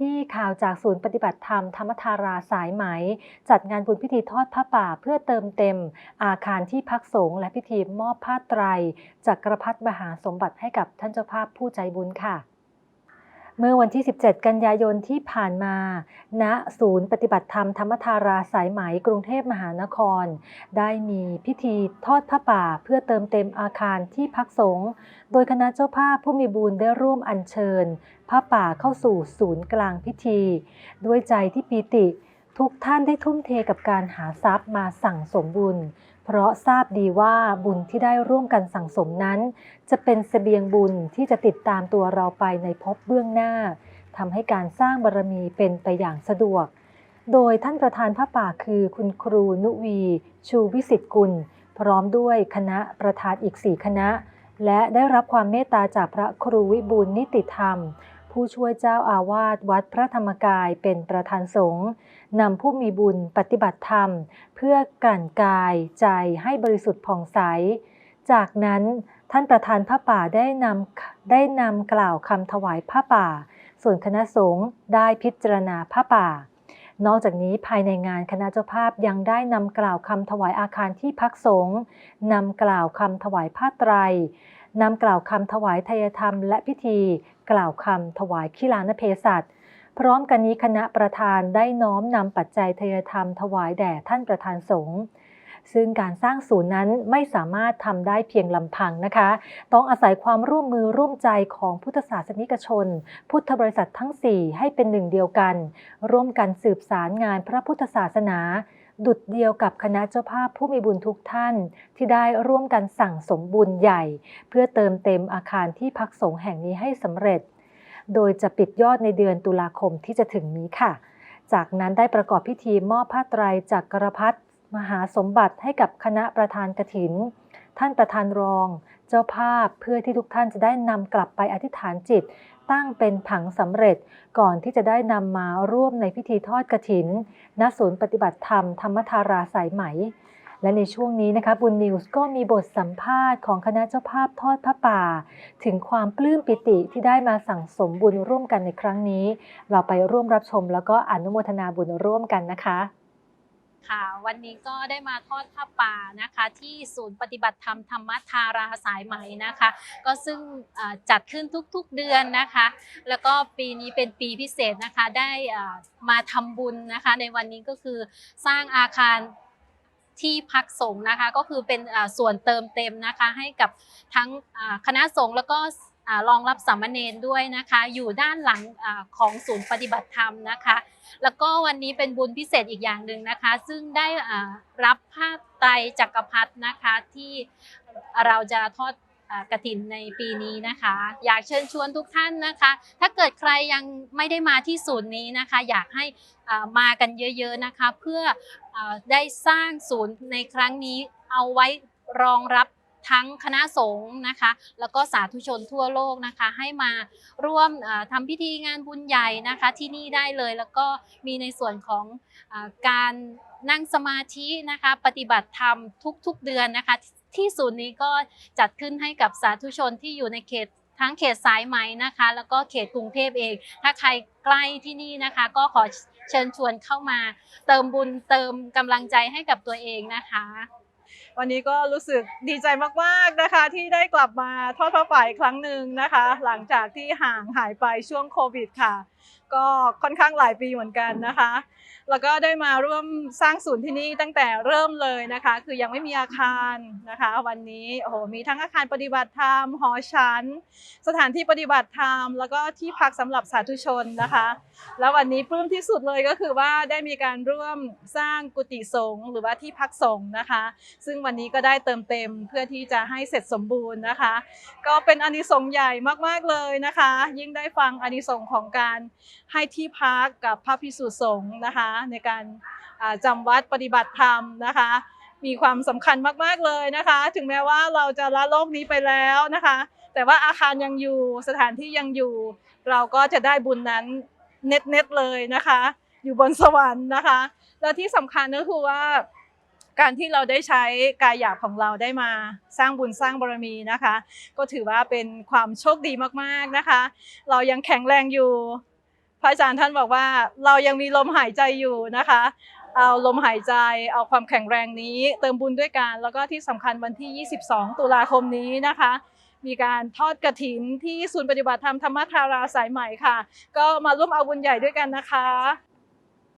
ที่ข่าวจากศูนย์ปฏิบัติธรรมธรรมธาราสายไหม จัดงานบุญพิธีทอดผ้าป่าเพื่อเติมเต็ม อาคารที่พักสงฆ์และพิธีมอบผ้าไตรจากกระพัดมหาสมบัติให้กับท่านเจ้าภาพผู้ใจบุญค่ะ เมื่อวันที่ 17 กันยายนที่ผ่านมา ณ ศูนย์ปฏิบัติธรรมธรรมธาราสายไหมกรุงเทพมหานคร ได้มีพิธีทอดผ้าป่าเพื่อเติมเต็มอาคารที่พักสงฆ์ โดยคณะเจ้าภาพผู้มีบุญได้ร่วมอัญเชิญผ้าป่าเข้าสู่ศูนย์กลางพิธี ด้วยใจที่ปีติ ทุกท่านได้ทุ่มเทกับการหาทรัพย์มาสั่งสมบุญ เพราะทราบดีว่าบุญที่ได้ร่วมกันสั่งสมนั้น จะเป็นเสบียงบุญที่จะติดตามตัวเราไปในภพเบื้องหน้าทำให้การสร้างบารมีเป็นไปอย่างสะดวก โดยท่านประธานผ้าป่าคือคุณครูนุวี ชูวิสิทธิ์กุล พร้อมด้วยคณะประธานอีกสี่คณะ และได้รับความเมตตาจากพระครูวิบูลนิติธรรม ผู้ช่วยเจ้าอาวาสวัดพระธรรมกายเป็นประธานสงฆ์นำผู้มีบุญปฏิบัติธรรม เพื่อกลั่นกายใจให้บริสุทธิ์ผ่องใส จากนั้นท่านประธานผ้าป่าได้นำได้นำกล่าวคำถวายผ้าป่า ส่วนคณะสงฆ์ได้พิจารณาผ้าป่า นอกจากนี้ภายในงานคณะเจ้าภาพยังได้นำกล่าวคำถวายอาคารที่พักสงฆ์นำกล่าวคำถวายผ้าไตร นำกล่าวคำถวายทยธรรมและพิธี กล่าวคำถวายขีลานเพศัตพร้อมกันนี้คณะประธานได้น้อมนำปัจจัยทยธรรมถวายแด่ท่านประธานสงฆ์ซึ่งการสร้างศูนย์นั้นไม่สามารถทำได้เพียงลำพังนะคะ ต้องอาศัยความร่วมมือร่วมใจของพุทธศาสนิกชน พุทธบริษัททั้ง 4 ให้เป็นหนึ่งเดียวกัน ร่วมกันสืบสารงานพระพุทธศาสนา ดุดเดียวกับคณะเจ้าภาพผู้มีบุญทุกท่านที่ได้ร่วมกันสั่งสมบุญใหญ่ เพื่อเติมเต็มอาคารที่พักสงฆ์แห่งนี้ให้สำเร็จ โดยจะปิดยอดในเดือนตุลาคมที่จะถึงนี้ค่ะ จากนั้นได้ประกอบพิธีมอบผ้าไตรจากกระพัดมหาสมบัติให้กับคณะประธานกถิน ท่านประธานรอง เจ้าภาพเพื่อที่ทุกท่านจะได้นำกลับไปอธิษฐานจิต ตั้งเป็นผังสำเร็จ ก่อนที่จะได้นำมาร่วมในพิธีทอดกระถิน ณ ศูนย์ปฏิบัติธรรมธรรมธาราสายไหม และในช่วงนี้นะคะบุญนิวส์ก็มีบทสัมภาษณ์ของคณะเจ้าภาพทอดพระป่า ถึงความปลื้มปิติที่ได้มาสั่งสมบุญร่วมกันในครั้งนี้ เราไปร่วมรับชมแล้วก็อนุโมทนาบุญร่วมกันนะคะ ค่ะวันนี้ก็ได้มาทอดผ้าป่านะคะที่ศูนย์ปฏิบัติธรรมธรรมทาราสายไหมนะคะ ก็ซึ่งจัดขึ้นทุกๆเดือนนะคะ แล้วก็ปีนี้เป็นปีพิเศษนะคะได้มาทำบุญนะคะ ในวันนี้ก็คือสร้างอาคารที่พักสงฆ์นะคะก็คือเป็นส่วนเติมเต็มนะคะให้กับทั้งคณะสงฆ์แล้วก็ รองรับสามเณรด้วยนะคะ อยู่ด้านหลังอของศูนย์ปฏิบัติธรรมนะคะ แล้วก็วันนี้เป็นบุญพิเศษอีกอย่างหนึ่งนะคะ ซึ่งได้รับผ้าไตรจักรพรรดินะคะที่เราจะทอดอ่ากฐินในปีนี้นะคะ อยากเชิญชวนทุกท่านนะคะ ถ้าเกิดใครยังไม่ได้มาที่ศูนย์นี้นะคะ อยากให้มากันเยอะๆนะคะ เพื่ออได้สร้างศูนย์ในครั้งนี้เอาไว้รองรับ ทั้งคณะสงฆ์นะคะ แล้วก็สาธุชนทั่วโลกนะคะ ให้มาร่วมอ่าทำพิธีงานบุญใหญ่นะคะที่นี่ได้เลย แล้วก็มีในส่วนของอการนั่งสมาธินะคะ ปฏิบัติธรรมทุกๆเดือนนะคะ ที่ศูนย์นี้ก็จัดขึ้นให้กับสาธุชนที่อยู่ในเขตทั้งเขตสายไหมนะคะ แล้วก็เขตกรุงเทพเอง ถ้าใครใกล้ที่นี่นะคะ ก็ขอเชิญชวนเข้ามา เติมบุญเติมกำลังใจให้กับตัวเองนะคะ วันนี้ก็รู้สึกดีใจมากๆนะคะ ที่ได้กลับมาทอดพระป่าอีกครั้งหนึ่งนะคะ หลังจากที่ห่างหายไปช่วงโควิดค่ะก็ค่อนข้างหลายปีเหมือนกันนะคะ แล้วก็ได้มาร่วมสร้างศูนย์ที่นี่ตั้งแต่เริ่มเลยนะคะ คือยังไม่มีอาคารนะคะ วันนี้โอ้โหมีทั้งอาคารปฏิบัติธรรมหอชั้น สถานที่ปฏิบัติธรรม แล้วก็ที่พักสำหรับสาธุชนนะคะ แล้ววันนี้ปลื้มที่สุดเลยก็คือว่าได้มีการร่วมสร้างกุฏิสงฆ์หรือว่าที่พักสงฆ์นะคะ ซึ่งวันนี้ก็ได้เติมเต็มเพื่อที่จะให้เสร็จสมบูรณ์นะคะ ก็เป็นอนิสงส์ใหญ่มากๆเลยนะคะ ยิ่งได้ฟังอนิสงส์ของการให้ที่พักกับพระพิสุสงฆ์นะคะในการอ่าจำวัดปฏิบัติธรรมนะคะ มีความสำคัญมากๆเลยนะคะ ถึงแม้ว่าเราจะละโลกนี้ไปแล้วนะคะ แต่ว่าอาคารยังอยู่สถานที่ยังอยู่ เราก็จะได้บุญนั้นเน็ตๆเลยนะคะ อยู่บนสวรรค์นะคะ แล้วที่สำคัญก็คือว่าการที่เราได้ใช้กายหยาบของเราได้มาสร้างบุญสร้างบารมีนะคะ ก็ถือว่าเป็นความโชคดีมากๆนะคะ เรายังแข็งแรงอยู่ พระอาจารย์ท่านบอกว่าเรายังมีลมหายใจอยู่นะคะ เอาลมหายใจเอาความแข็งแรงนี้ เติมบุญด้วยกันแล้วก็ที่สำคัญวันที่ 22 ตุลาคมนี้นะคะ มีการทอดกระถินที่ศูนย์ปฏิบัติธรรมธรรมธาราสายใหม่ค่ะ ก็มาร่วมเอาบุญใหญ่ด้วยกันนะคะ